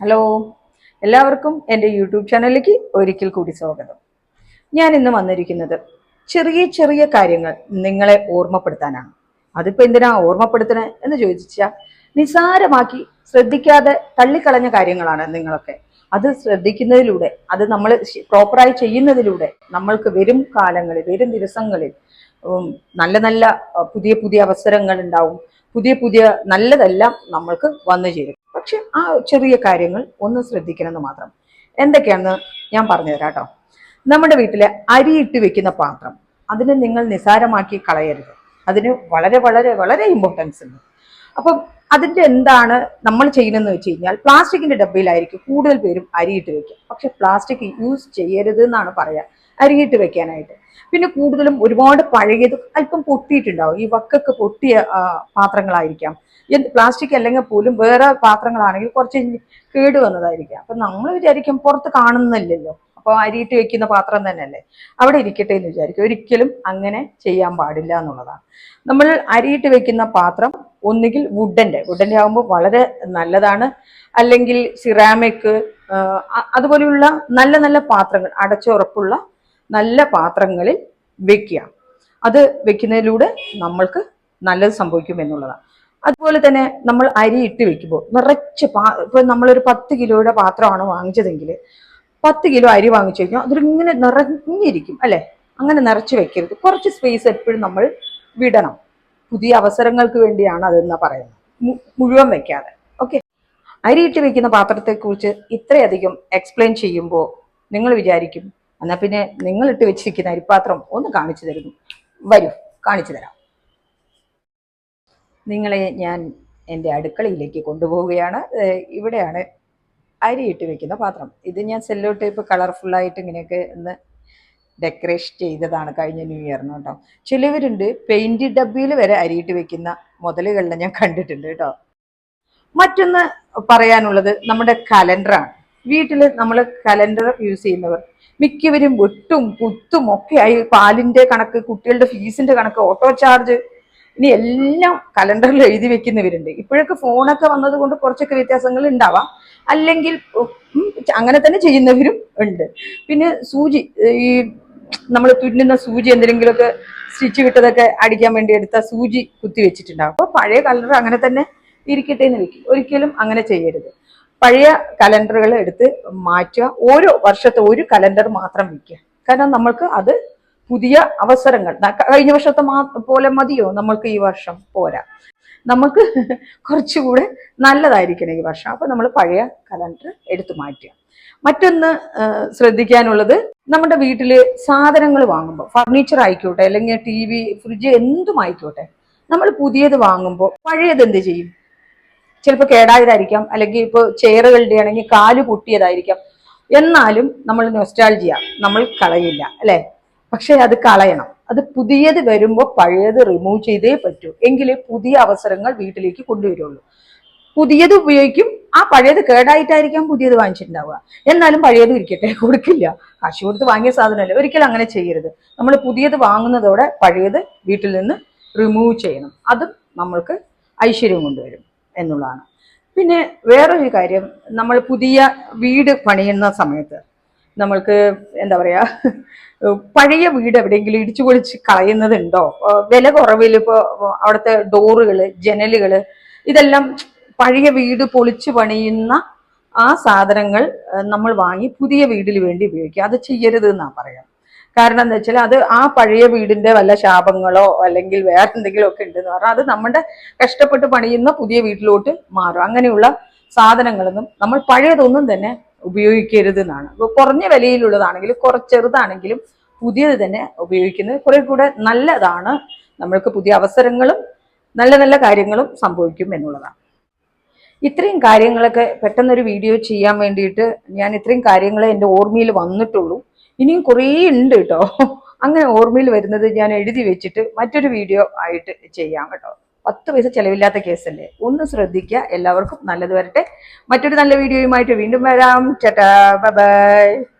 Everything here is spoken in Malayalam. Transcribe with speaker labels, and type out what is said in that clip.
Speaker 1: ഹലോ എല്ലാവർക്കും എന്റെ യൂട്യൂബ് ചാനലിലേക്ക് ഒരിക്കൽ കൂടി സ്വാഗതം. ഞാൻ ഇന്ന് വന്നിരിക്കുന്നത് ചെറിയ ചെറിയ കാര്യങ്ങൾ നിങ്ങളെ ഓർമ്മപ്പെടുത്താനാണ്. അതിപ്പോൾ എന്തിനാ ഓർമ്മപ്പെടുത്തണേ എന്ന് ചോദിച്ചാൽ നിസാരമാക്കി ശ്രദ്ധിക്കാതെ തള്ളിക്കളഞ്ഞ കാര്യങ്ങളാണ് നിങ്ങളൊക്കെ. അത് ശ്രദ്ധിക്കുന്നതിലൂടെ അത് നമ്മൾ പ്രോപ്പറായി ചെയ്യുന്നതിലൂടെ നമ്മൾക്ക് വരും കാലങ്ങളിൽ വരും ദിവസങ്ങളിൽ നല്ല നല്ല പുതിയ പുതിയ അവസരങ്ങൾ ഉണ്ടാവും. പുതിയ പുതിയ നല്ലതെല്ലാം നമ്മൾക്ക് വന്നു ചേരും. പക്ഷെ ആ ചെറിയ കാര്യങ്ങൾ ഒന്ന് ശ്രദ്ധിക്കണമെന്ന് മാത്രം. എന്തൊക്കെയാണെന്ന് ഞാൻ പറഞ്ഞു തരാം കേട്ടോ നമ്മുടെ വീട്ടിലെ അരിയിട്ട് വെക്കുന്ന പാത്രം അതിനെ നിങ്ങൾ നിസാരമാക്കി കളയരുത്. അതിന് വളരെ വളരെ വളരെ ഇമ്പോർട്ടൻസ് ഉണ്ട്. അപ്പം അതിന്റെ എന്താണ് നമ്മൾ ചെയ്യുന്നതെന്ന് വെച്ച് കഴിഞ്ഞാൽ പ്ലാസ്റ്റിക്കിന്റെ ഡബ്ബയിലായിരിക്കും കൂടുതൽ പേരും അരിയിട്ട് വെക്കുക. പക്ഷെ പ്ലാസ്റ്റിക് യൂസ് ചെയ്യരുത് എന്നാണ് പറയാ. അരിയിട്ട് വെക്കാനായിട്ട്. പിന്നെ കൂടുതലും ഒരുപാട് പഴകിയത് അല്പം പൊട്ടിയിട്ടുണ്ടാവും. ഈ വക്കൊക്കെ പൊട്ടിയ പാത്രങ്ങളായിരിക്കാം. പ്ലാസ്റ്റിക് അല്ലെങ്കിൽ പോലും വേറെ പാത്രങ്ങളാണെങ്കിൽ കുറച്ച് കേട് വന്നതായിരിക്കാം. അപ്പൊ നമ്മൾ വിചാരിക്കും പുറത്ത് കാണുന്നില്ലല്ലോ അപ്പോൾ അരിയിട്ട് വെക്കുന്ന പാത്രം തന്നെയല്ലേ. അവിടെ ഇരിക്കട്ടെ എന്ന് വിചാരിക്കും. ഒരിക്കലും അങ്ങനെ ചെയ്യാൻ പാടില്ല എന്നുള്ളതാണ്. നമ്മൾ അരിയിട്ട് വെക്കുന്ന പാത്രം ഒന്നുകിൽ വുഡന്റെ വുഡന്റെ ആകുമ്പോൾ വളരെ നല്ലതാണ്. അല്ലെങ്കിൽ സിറാമിക് അതുപോലെയുള്ള നല്ല നല്ല പാത്രങ്ങൾ അടച്ചുറപ്പുള്ള നല്ല പാത്രങ്ങളിൽ വെക്കുക. അത് വെക്കുന്നതിലൂടെ നമ്മൾക്ക് നല്ലത് സംഭവിക്കും എന്നുള്ളതാണ്. അതുപോലെ തന്നെ നമ്മൾ അരി ഇട്ട് വെക്കുമ്പോൾ നിറച്ച് പാ ഇപ്പൊ നമ്മളൊരു പത്ത് കിലോയുടെ പാത്രമാണ് വാങ്ങിച്ചതെങ്കിൽ പത്ത് കിലോ അരി വാങ്ങിച്ചു കഴിഞ്ഞാൽ അതിലിങ്ങനെ നിറഞ്ഞിരിക്കും അല്ലെ? അങ്ങനെ നിറച്ച് വെക്കരുത്. കുറച്ച് സ്പേസ് എപ്പോഴും നമ്മൾ വിടണം. പുതിയ അവസരങ്ങൾക്ക് വേണ്ടിയാണ് അതെന്നാ പറയുന്നത്. മുഴുവൻ വെക്കാതെ. ഓക്കെ അരിയിട്ട് വെക്കുന്ന പാത്രത്തെക്കുറിച്ച് ഇത്രയധികം എക്സ്പ്ലെയിൻ ചെയ്യുമ്പോൾ നിങ്ങൾ വിചാരിക്കും എന്നാൽ പിന്നെ നിങ്ങളിട്ട് വെച്ചിരിക്കുന്ന അരിപ്പാത്രം ഒന്ന് കാണിച്ചു തരുന്നു. വരൂ കാണിച്ചു തരാം. നിങ്ങളെ ഞാൻ എന്റെ അടുക്കളയിലേക്ക് കൊണ്ടുപോവുകയാണ്. ഇവിടെയാണ് അരിയിട്ട് വെക്കുന്ന പാത്രം. ഇത് ഞാൻ സെല്ലോ ടൈപ്പ് കളർഫുള്ളായിട്ട് ഇങ്ങനെയൊക്കെ ഒന്ന് ഡെക്കറേഷൻ ചെയ്തതാണ് കഴിഞ്ഞ ന്യൂ ഇയറിന് കേട്ടോ. ചിലവരുണ്ട് പെയിന്റ് ഡബ്ബിയിൽ വരെ അരിയിട്ട് വെക്കുന്ന മുതലുകളിലെ ഞാൻ കണ്ടിട്ടുണ്ട് കേട്ടോ. മറ്റൊന്ന് പറയാനുള്ളത് നമ്മുടെ കലണ്ടറാണ് വീട്ടിൽ നമ്മൾ കലണ്ടർ യൂസ് ചെയ്യുന്നവർ മിക്കവരും വെട്ടും കുത്തും ഒക്കെ ആയി പാലിന്റെ കണക്ക് കുട്ടികളുടെ ഫീസിന്റെ കണക്ക് ഓട്ടോ ചാർജ് ഇനി എല്ലാം കലണ്ടറിൽ എഴുതി വെക്കുന്നവരുണ്ട്. ഇപ്പോഴൊക്കെ ഫോണൊക്കെ വന്നത് കൊണ്ട് കുറച്ചൊക്കെ വ്യത്യാസങ്ങൾ ഉണ്ടാവാം. അല്ലെങ്കിൽ അങ്ങനെ തന്നെ ചെയ്യുന്നവരും ഉണ്ട്. പിന്നെ സൂചി ഈ നമ്മൾ തുന്നുന്ന സൂചി എന്തെങ്കിലുമൊക്കെ സ്റ്റിച്ച് വിട്ടതൊക്കെ അടിക്കാൻ വേണ്ടി എടുത്ത സൂചി കുത്തി വെച്ചിട്ടുണ്ടാവും. പഴയ കലണ്ടർ അങ്ങനെ തന്നെ ഇരിക്കട്ടെ എന്ന് വെക്കും ഒരിക്കലും അങ്ങനെ ചെയ്യരുത്. പഴയ കലണ്ടറുകൾ എടുത്ത് മാറ്റുക. ഓരോ വർഷത്തെ ഒരു കലണ്ടർ മാത്രം വെക്കുക. കാരണം നമ്മൾക്ക് അത് പുതിയ അവസരങ്ങൾ കഴിഞ്ഞ വർഷത്തെ പോലെ മതിയോ? നമ്മൾക്ക് ഈ വർഷം പോരാ. നമുക്ക് കുറച്ചുകൂടെ നല്ലതായിരിക്കണം ഈ വർഷം. അപ്പൊ നമ്മൾ പഴയ കലണ്ടർ എടുത്തു മാറ്റുക. മറ്റൊന്ന് ശ്രദ്ധിക്കാനുള്ളത് നമ്മുടെ വീട്ടിൽ സാധനങ്ങൾ വാങ്ങുമ്പോൾ ഫർണിച്ചർ ആയിക്കോട്ടെ അല്ലെങ്കിൽ ടി വി ഫ്രിഡ്ജ് എന്തും ആയിക്കോട്ടെ നമ്മൾ പുതിയത് വാങ്ങുമ്പോൾ പഴയത് എന്ത് ചെയ്യും? ചിലപ്പോൾ കേടായതായിരിക്കാം അല്ലെങ്കിൽ ഇപ്പോൾ ചെയറുകളുടെ ആണെങ്കിൽ കാൽ പൊട്ടിയതായിരിക്കാം. എന്നാലും നമ്മൾ നൊസ്റ്റാൾജിയ നമ്മൾ കളയില്ല അല്ലെ? പക്ഷെ അത് കളയണം. അത് പുതിയത് വരുമ്പോൾ പഴയത് റിമൂവ് ചെയ്തേ പറ്റൂ. എങ്കിലേ പുതിയ അവസരങ്ങൾ വീട്ടിലേക്ക് കൊണ്ടുവരുള്ളൂ. പുതിയത് ഉപയോഗിക്കും. ആ പഴയത് കേടായിട്ടായിരിക്കാം പുതിയത് വാങ്ങിച്ചിട്ടുണ്ടാവുക. എന്നാലും പഴയത് ഇരിക്കട്ടെ കൊടുക്കില്ല. കാശ് കൊടുത്ത് വാങ്ങിയ സാധനമല്ല. ഒരിക്കലും അങ്ങനെ ചെയ്യരുത്. നമ്മൾ പുതിയത് വാങ്ങുന്നതോടെ പഴയത് വീട്ടിൽ നിന്ന് റിമൂവ് ചെയ്യണം. അതും നമ്മൾക്ക് ഐശ്വര്യം കൊണ്ടുവരും എന്നുള്ളതാണ്. പിന്നെ വേറൊരു കാര്യം നമ്മൾ പുതിയ വീട് പണിയുന്ന സമയത്ത് നമ്മൾക്ക് എന്താ പറയാ പഴയ വീട് എവിടെയെങ്കിലും ഇടിച്ചു പൊളിച്ച് കളയുന്നതുണ്ടോ? വില കുറവിൽ ഇപ്പോൾ അവിടുത്തെ ഡോറുകൾ ജനലുകൾ ഇതെല്ലാം പഴയ വീട് പൊളിച്ചു പണിയുന്ന ആ സാധനങ്ങൾ നമ്മൾ വാങ്ങി പുതിയ വീടിന് വേണ്ടി ഉപയോഗിക്കുക. അത് ചെയ്യരുത് എന്നാ പറയാം. കാരണം എന്താ വെച്ചാൽ അത് ആ പഴയ വീടിന്റെ വല്ല ശാപങ്ങളോ അല്ലെങ്കിൽ വേറെ എന്തെങ്കിലും ഒക്കെ ഉണ്ടെന്ന് പറഞ്ഞാൽ അത് നമ്മുടെ കഷ്ടപ്പെട്ട് പണിയുന്ന പുതിയ വീട്ടിലോട്ട് മാറും. അങ്ങനെയുള്ള സാധനങ്ങളൊന്നും നമ്മൾ പഴയതൊന്നും തന്നെ ഉപയോഗിക്കരുത് എന്നാണ് കുറഞ്ഞ വിലയിലുള്ളതാണെങ്കിലും കുറച്ച് ചെറുതാണെങ്കിലും പുതിയത് തന്നെ ഉപയോഗിക്കുന്നത് കുറെ കൂടെ നല്ലതാണ്. നമ്മൾക്ക് പുതിയ അവസരങ്ങളും നല്ല നല്ല കാര്യങ്ങളും സംഭവിക്കും എന്നുള്ളതാണ്. ഇത്രയും കാര്യങ്ങളൊക്കെ പെട്ടെന്നൊരു വീഡിയോ ചെയ്യാൻ വേണ്ടിയിട്ട് ഞാൻ ഇത്രയും കാര്യങ്ങൾ എന്റെ ഓർമ്മയിൽ വന്നിട്ടുള്ളൂ. ഇനിയും കുറേ ഉണ്ട് കേട്ടോ. അങ്ങനെ ഓർമ്മയിൽ വരുന്നത് ഞാൻ എഴുതി വെച്ചിട്ട് മറ്റൊരു വീഡിയോ ആയിട്ട് ചെയ്യാം കേട്ടോ. പത്ത് പൈസ ചെലവില്ലാത്ത കേസല്ലേ? ഒന്ന് ശ്രദ്ധിക്കുക എല്ലാവർക്കും നല്ലത് വരട്ടെ. മറ്റൊരു നല്ല വീഡിയോയുമായിട്ട് വീണ്ടും വരാം. ചേട്ടാ ബൈ.